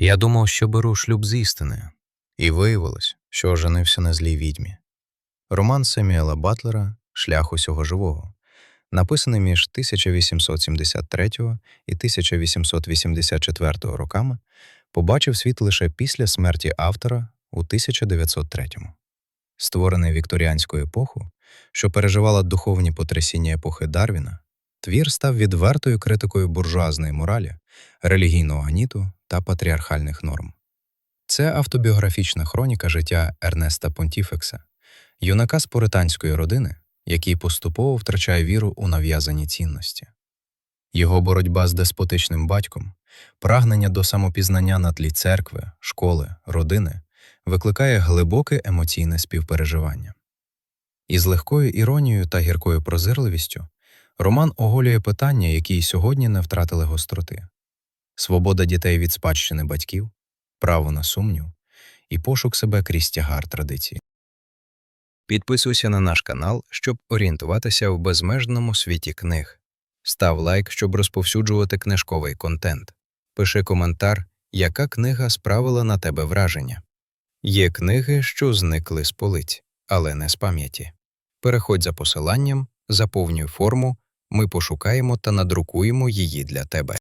Я думав, що беру шлюб з істини, і виявилось, що оженився на злій відьмі. Роман Семюела Батлера Шлях усього живого, написаний між 1873 і 1884 роками, побачив світ лише після смерті автора у 1903 Створений вікторіанську епоху, що переживала духовні потрясіння епохи Дарвіна, твір став відвертою критикою буржуазної моралі, релігійного гніту та патріархальних норм. Це автобіографічна хроніка життя Ернеста Понтіфекса, юнака з пуританської родини, який поступово втрачає віру у нав'язані цінності. Його боротьба з деспотичним батьком, прагнення до самопізнання на тлі церкви, школи, родини викликає глибоке емоційне співпереживання. Із легкою іронією та гіркою прозирливістю роман оголює питання, які й сьогодні не втратили гостроти свобода дітей від спадщини батьків, право на сумнів і пошук себе крізь тягар традицій. Підписуйся на наш канал, щоб орієнтуватися в безмежному світі книг. Став лайк, щоб розповсюджувати книжковий контент. Пиши коментар, яка книга справила на тебе враження. Є книги, що зникли з полиць, але не з пам'яті. Переходь за посиланням, заповнюй форму, ми пошукаємо та надрукуємо її для тебе.